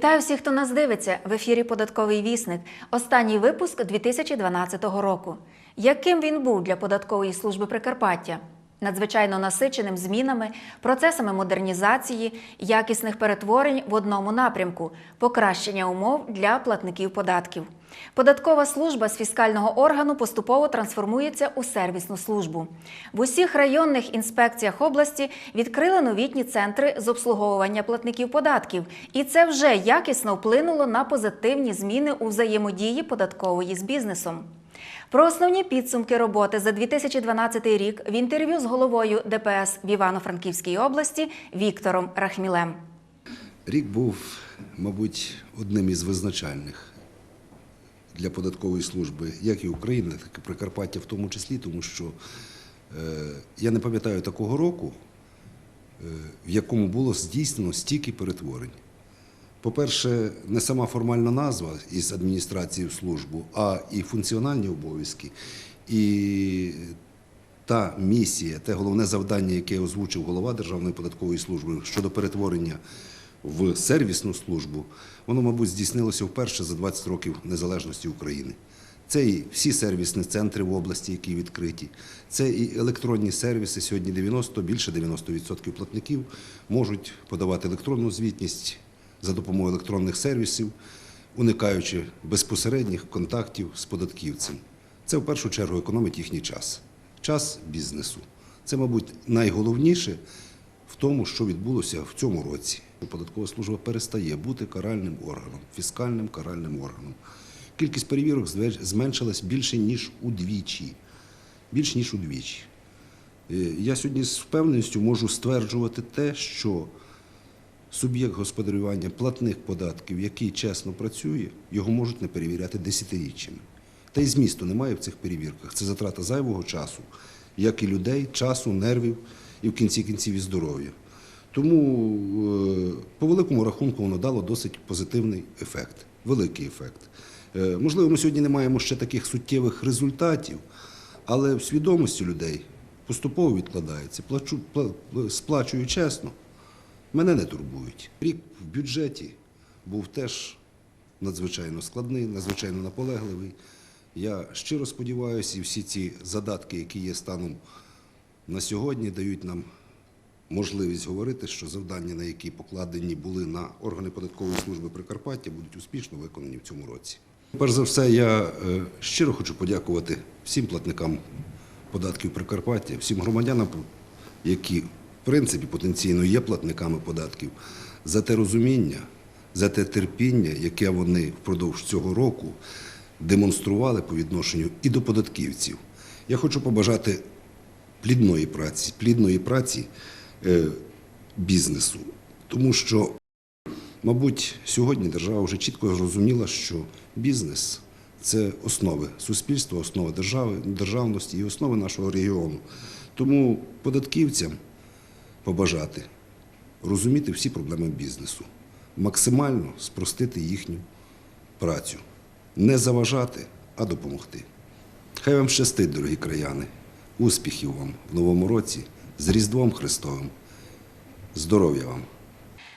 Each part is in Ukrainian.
Вітаю всіх, хто нас дивиться. В ефірі Податковий вісник. Останній випуск 2012 року. Яким він був для податкової служби Прикарпаття? Надзвичайно насиченим змінами, процесами модернізації, якісних перетворень в одному напрямку, покращення умов для платників податків. Податкова служба з фіскального органу поступово трансформується у сервісну службу. В усіх районних інспекціях області відкрили новітні центри з обслуговування платників податків, і це вже якісно вплинуло на позитивні зміни у взаємодії податкової з бізнесом. Про основні підсумки роботи за 2012 рік в інтерв'ю з головою ДПС в Івано-Франківській області Віктором Рахмілем. Рік був, мабуть, одним із визначальних для податкової служби, як і України, так і Прикарпаття в тому числі, тому що е, я не пам'ятаю такого року, е, в якому було здійснено стільки перетворень. По-перше, не сама формальна назва із адміністрації в службу, а і функціональні обов'язки, і та місія, те головне завдання, яке озвучив голова Державної податкової служби щодо перетворення в сервісну службу, воно, мабуть, здійснилося вперше за 20 років незалежності України. Це і всі сервісні центри в області, які відкриті. Це і електронні сервіси. Сьогодні 90, більше 90% платників можуть подавати електронну звітність за допомогою електронних сервісів, уникаючи безпосередніх контактів з податківцем. Це в першу чергу економить їхній час, час бізнесу. Це, мабуть, найголовніше в тому, що відбулося в цьому році. Податкова служба перестає бути каральним органом, фіскальним каральним органом. Кількість перевірок зменшилась більше ніж удвічі. Більш ніж удвічі. Е, Я сьогодні з впевненістю можу стверджувати те, що суб'єкт господарювання платних податків, який чесно працює, його можуть не перевіряти десятиріччями. Та й змісту немає в цих перевірках. Це затрата зайвого часу, як і людей, часу, нервів і в кінці кінців і здоров'я. Тому, е, по великому рахунку, воно дало досить позитивний ефект, великий ефект. Е, Можливо, ми сьогодні не маємо ще таких суттєвих результатів, але в свідомості людей поступово відкладається. Плачу, сплачую чесно, мене не турбують. Рік в бюджеті був теж надзвичайно складний, надзвичайно наполегливий. Я щиро сподіваюся, і всі ці задатки, які є станом на сьогодні, дають нам можливість говорити, що завдання, на які покладені були на органи податкової служби Прикарпаття, будуть успішно виконані в цьому році. Перш за все, я е, щиро хочу подякувати всім платникам податків Прикарпаття, всім громадянам, які в принципі потенційно є платниками податків, за те розуміння, за те терпіння, яке вони впродовж цього року демонстрували по відношенню і до податківців. Я хочу побажати плідної праці, плідної праці бізнесу, тому що Мабуть, сьогодні держава вже чітко зрозуміла, що бізнес це основи суспільства, основа держави, державності і основи нашого регіону. Тому податківцям побажати розуміти всі проблеми бізнесу, максимально спростити їхню працю, не заважати, а допомогти. Хай вам щастить, дорогі краяни, успіхів вам в новому році з Різдвом Христовим. Здоров'я вам!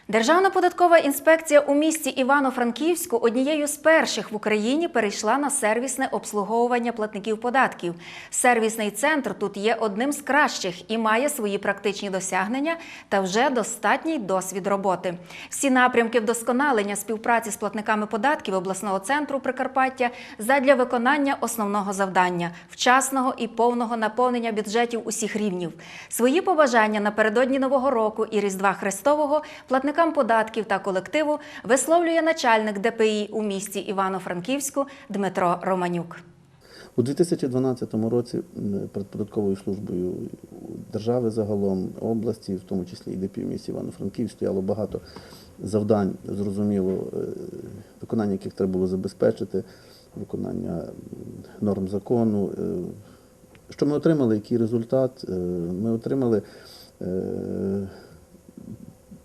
Державна податкова інспекція у місті Івано-Франківську однією з перших в Україні перейшла на сервісне обслуговування платників податків. Сервісний центр тут є одним з кращих і має свої практичні досягнення та вже достатній досвід роботи. Всі напрямки вдосконалення співпраці з платниками податків обласного центру Прикарпаття задля виконання основного завдання вчасного і повного наповнення бюджетів усіх рівнів. Свої побажання напередодні нового року і Різдва Христового платникам податків та колективу висловлює начальник ДПІ у місті Івано-Франківську Дмитро Романюк. У 2012 році перед податковою службою держави загалом області, в тому числі і ДПІ в місті Івано-Франків, стояло багато завдань, зрозуміло, е, виконання яких треба було забезпечити, виконання норм закону. Е, Що ми отримали? Який результат? Е, Ми отримали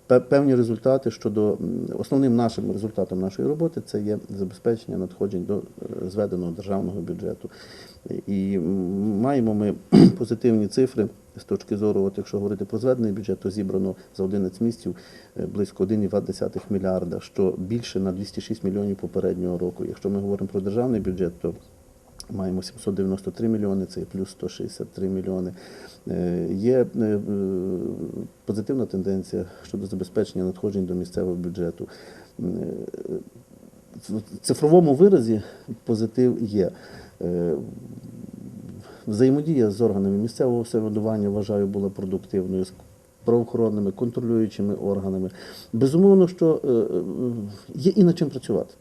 певні результати щодо основним нашим результатом нашої роботи це є забезпечення надходжень до е, зведеного державного бюджету. І маємо ми позитивні цифри з точки зору, от якщо говорити про зведений бюджет, то зібрано за 11 місяців е, близько 1,2 мільярда, що більше на 206 мільйонів попереднього року. Якщо ми говоримо про державний бюджет, то Маємо 793 мільйони, це плюс 163 мільйони. Е, Є е, е, позитивна тенденція щодо забезпечення надходжень до місцевого бюджету. В цифровому виразі позитив є. Взаємодія з органами місцевого самоврядування, вважаю, була продуктивною, з правоохоронними, контролюючими органами. Безумовно, що є і над чим працювати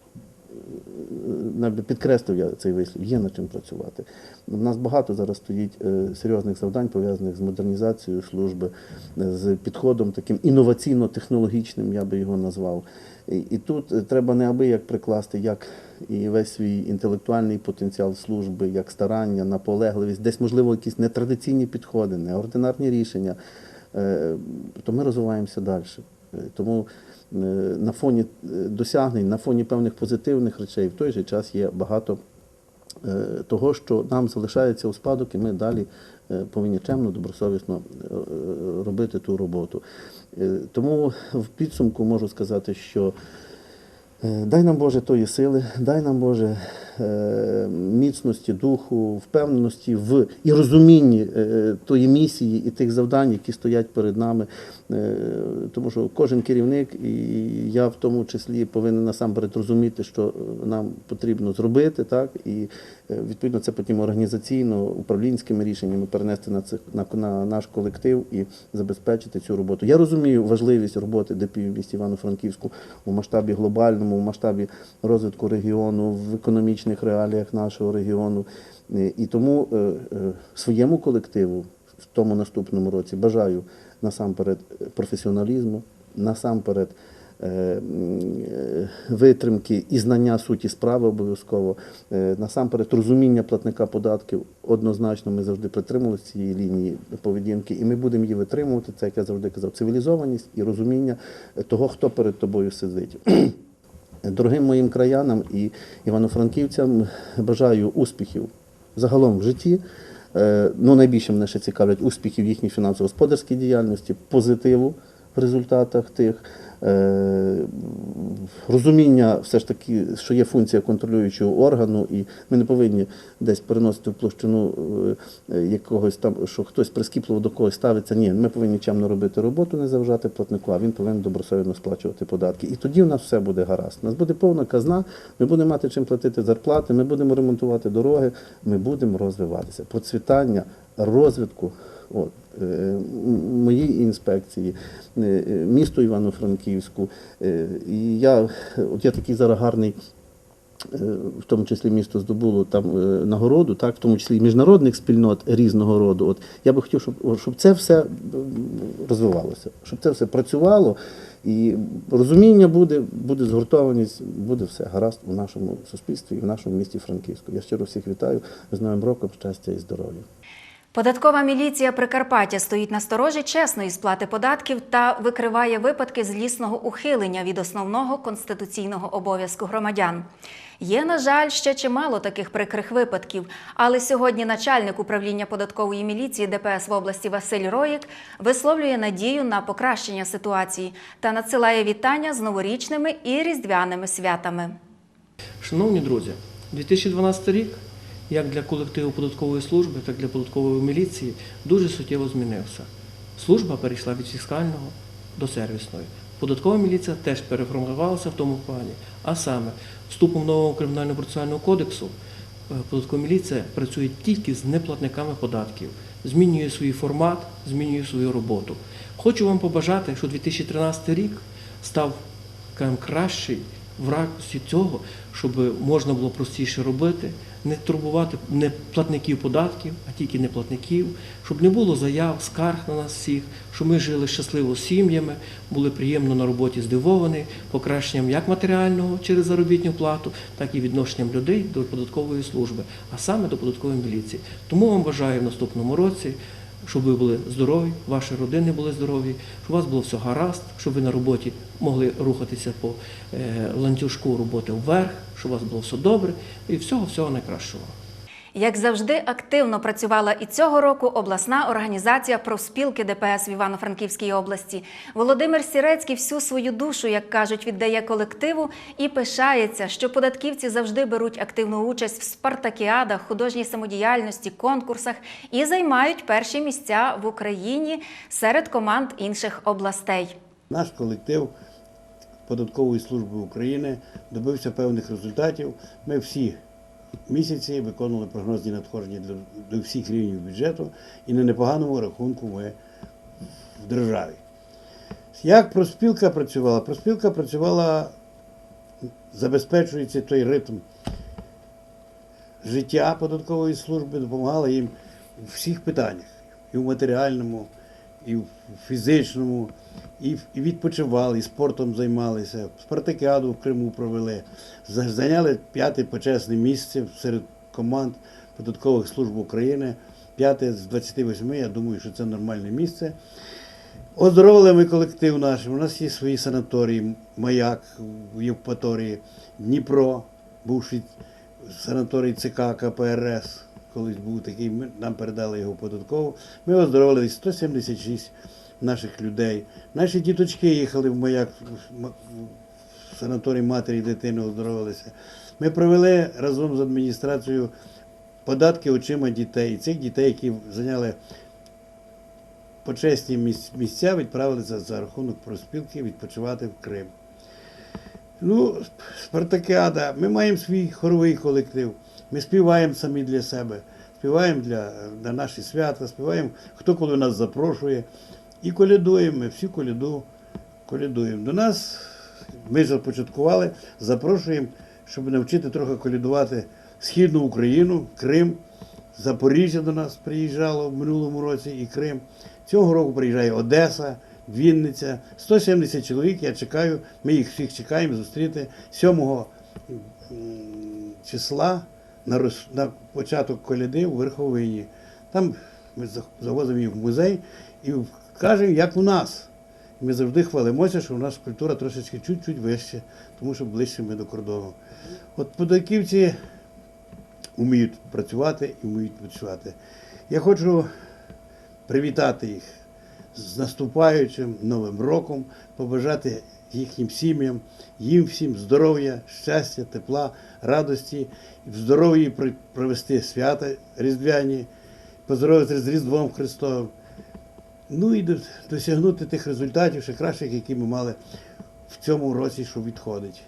підкреслив я цей вислів, є над чим працювати. У нас багато зараз стоїть е, серйозних завдань, пов'язаних з модернізацією служби, е, з підходом таким інноваційно-технологічним, я би його назвав. І, тут е, треба неабияк прикласти як і весь свій інтелектуальний потенціал служби, як старання, наполегливість, десь, можливо, якісь нетрадиційні підходи, неординарні рішення, то ми розвиваємося далі. Е, Тому е, на фоні е, досягнень, на фоні певних позитивних речей, в той же час є багато того, що нам залишається у спадок, і ми далі повинні чемно, добросовісно робити ту роботу. Тому в підсумку можу сказати, що Дай нам Боже тої сили, дай нам Боже е, міцності духу, впевненості в і розумінні е, тої місії і тих завдань, які стоять перед нами. Е, Тому що кожен керівник, і я в тому числі повинен насамперед розуміти, що нам потрібно зробити, так і е, відповідно це потім організаційно управлінськими рішеннями перенести на цих на, на наш колектив і забезпечити цю роботу. Я розумію важливість роботи ДПІ в місті Івано-Франківську у масштабі глобальному, у масштабі розвитку регіону, в економічних реаліях нашого регіону. Е, І тому е, е, своєму колективу в тому наступному році бажаю насамперед професіоналізму, насамперед е, е, витримки і знання суті справи обов'язково, е, насамперед розуміння платника податків. Однозначно ми завжди притримувалися цієї лінії поведінки, і ми будемо її витримувати. Це як я завжди казав, цивілізованість і розуміння того, хто перед тобою сидить. Дорогим моїм краянам і івано-франківцям бажаю успіхів загалом в житті. Е, Ну, найбільше мене ще цікавлять успіхів їхній фінансово-господарській діяльності, позитиву в результатах тих, е, розуміння все ж таки, що є функція контролюючого органу, і ми не повинні десь переносити в площину е, якогось там, що хтось прискіпливо до когось ставиться. Ні, ми повинні чемно робити роботу, не заважати платнику, а він повинен добросовідно сплачувати податки. І тоді у нас все буде гаразд. У нас буде повна казна, ми будемо мати чим платити зарплати, ми будемо ремонтувати дороги, ми будемо розвиватися. Процвітання, розвитку. От, е, моїй інспекції, е, е, Івано-Франківську. Е, І я, от я такий зараз гарний е, в тому числі місто здобуло там е, нагороду, так, в тому числі і міжнародних спільнот різного роду. От я би хотів, щоб, щоб це все розвивалося, щоб це все працювало, і розуміння буде, буде згуртованість, буде все гаразд у нашому суспільстві і в нашому місті Франківську. Я щиро всіх вітаю з Новим роком, щастя і здоров'я. Податкова міліція Прикарпаття стоїть на сторожі чесної сплати податків та викриває випадки злісного ухилення від основного конституційного обов'язку громадян. Є, на жаль, ще чимало таких прикрих випадків, але сьогодні начальник управління податкової міліції ДПС в області Василь Роїк висловлює надію на покращення ситуації та надсилає вітання з новорічними і різдвяними святами. Шановні друзі, 2012 рік, як для колективу податкової служби, так і для податкової міліції, дуже суттєво змінився. Служба перейшла від фіскального до сервісної. Податкова міліція теж переформувалася в тому плані. А саме, вступом нового кримінального процесуального кодексу е, податкова міліція працює тільки з неплатниками податків, змінює свій формат, змінює свою роботу. Хочу вам побажати, що 2013 рік став кращий в ракурсі цього, щоб можна було простіше робити, не турбувати не платників податків, а тільки не платників, щоб не було заяв, скарг на нас всіх, щоб ми жили щасливо з сім'ями, були приємно на роботі здивовані, покращенням як матеріального через заробітну плату, так і відношенням людей до податкової служби, а саме до податкової міліції. Тому вам бажаю в наступному році щоб ви були здорові, ваші родини були здорові, щоб у вас було все гаразд, щоб ви на роботі могли рухатися по е, ланцюжку роботи вверх, щоб у вас було все добре і всього-всього найкращого. Як завжди, активно працювала і цього року обласна організація профспілки ДПС в Івано-Франківській області. Володимир Сірецький всю свою душу, як кажуть, віддає колективу і пишається, що податківці завжди беруть активну участь в спартакіадах, художній самодіяльності, конкурсах і займають перші місця в Україні серед команд інших областей. Наш колектив податкової служби України добився певних результатів. Ми всі місяці виконували прогнозні надходження для, до всіх рівнів бюджету і на непоганому рахунку ми в державі. Як проспілка працювала? Проспілка працювала, забезпечується той ритм життя податкової служби, допомагала їм у всіх питаннях, і в матеріальному, і в фізичному, і, і відпочивали, і спортом займалися. Спартакіаду в Криму провели. Зайняли п'яте почесне місце серед команд податкових служб України. П'яте з 28, я думаю, що це нормальне місце. Оздоровили ми колектив наш. У нас є свої санаторії, маяк в Євпаторії, Дніпро, бувший санаторій ЦК КПРС. Колись був такий, ми, нам передали його податково. Ми оздоровили 176 наших людей. Наші діточки їхали в маяк в санаторій матері і дитини оздоровилися. Ми провели разом з адміністрацією податки очима дітей. Цих дітей, які зайняли почесні місця відправилися за рахунок проспілки відпочивати в Крим. Ну, Спартакіада, ми маємо свій хоровий колектив. Ми співаємо самі для себе, співаємо для, для наші свята, співаємо, хто коли нас запрошує. І колядуємо, ми всю коляду колядуємо. До нас ми започаткували, запрошуємо, щоб навчити трохи колядувати Східну Україну, Крим, Запоріжжя до нас приїжджало в минулому році і Крим. Цього року приїжджає Одеса, Вінниця. 170 чоловік. Я чекаю, ми їх всіх чекаємо зустріти 7 числа на, роз- на початок коляди у Верховині. Там ми завозимо їх в музей і кажемо, як у нас. Ми завжди хвалимося, що у нас культура трошечки чуть-чуть вище, тому що ближче ми до кордону. От податківці вміють працювати і вміють працювати. Я хочу привітати їх з наступаючим Новим роком, побажати їхнім сім'ям, їм всім здоров'я, щастя, тепла, радості, в здоров'ї провести свята різдвяні, поздоровити з Різдвом Христовим. Ну і досягнути тих результатів ще кращих, які ми мали в цьому році, що відходить.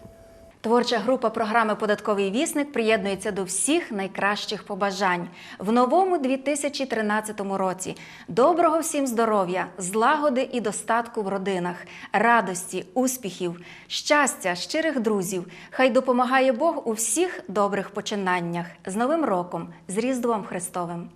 Творча група програми Податковий вісник приєднується до всіх найкращих побажань в новому 2013 році. Доброго всім здоров'я, злагоди і достатку в родинах, радості, успіхів, щастя, щирих друзів. Хай допомагає Бог у всіх добрих починаннях з Новим роком, з Різдвом Христовим.